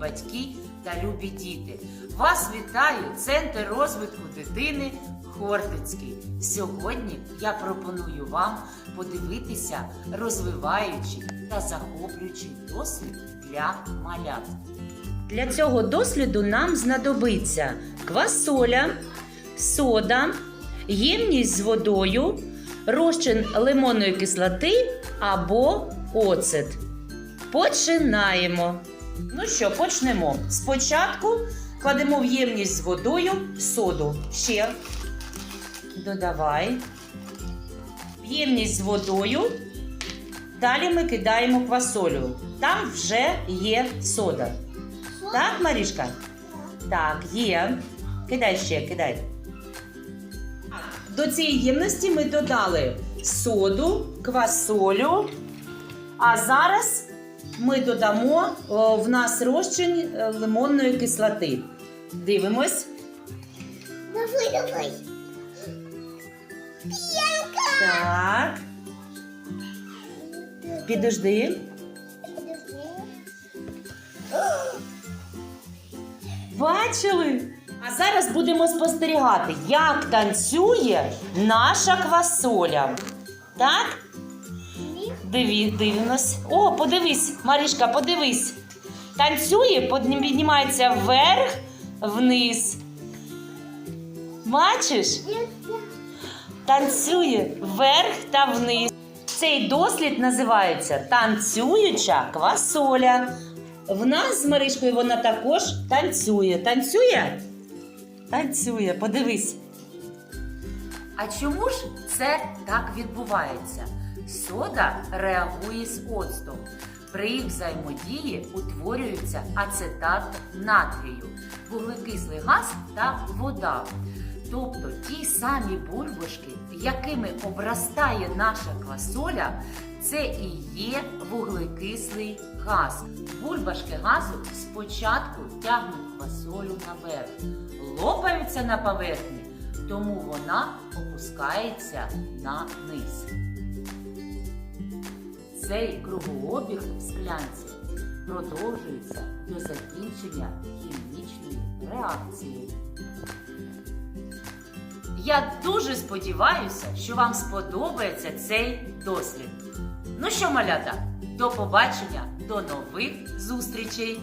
батьки та любі діти. Вас вітає Центр розвитку дитини Хортицький. Сьогодні я пропоную вам подивитися розвиваючий та захоплюючий досвід для малят. Для цього досліду нам знадобиться квасоля, сода, ємність з водою, розчин лимонної кислоти або оцет. Починаємо. Ну що, почнемо. Спочатку кладемо в ємність з водою соду. Ще додавай. Ємність з водою. Далі ми кидаємо квасолю. Там вже є сода. Так, Марішка? Так, є. Кидай ще, кидай. До цієї ємності ми додали соду, квасолю. А зараз ми додамо о, в нас розчин е, лимонної кислоти. Дивимось. Давай, давай. Так. Підожди. Бачили? А зараз будемо спостерігати, як танцює наша квасоля. Так? Диві, дивимось. О, подивись, Марішка, подивись. Танцює, піднімається вверх, вниз. Бачиш? Танцює вверх та вниз. Цей дослід називається танцююча квасоля. В нас з Маришкою вона також танцює. Танцює? Танцює, подивись. А чому ж це так відбувається? Сода реагує з оцтом. При їх взаємодії утворюється ацетат натрію, вуглекислий газ та вода. Тобто ті самі бульбашки, якими обростає наша квасоля, це і є вуглекислий газ. Бульбашки газу спочатку тягнуть квасолю наверх, лопаються на поверхні, тому вона опускається на низ. Цей кругообіг в склянці продовжується до закінчення хімічної реакції. Я дуже сподіваюся, що вам сподобається цей дослід. Ну що, малята, до побачення, до нових зустрічей!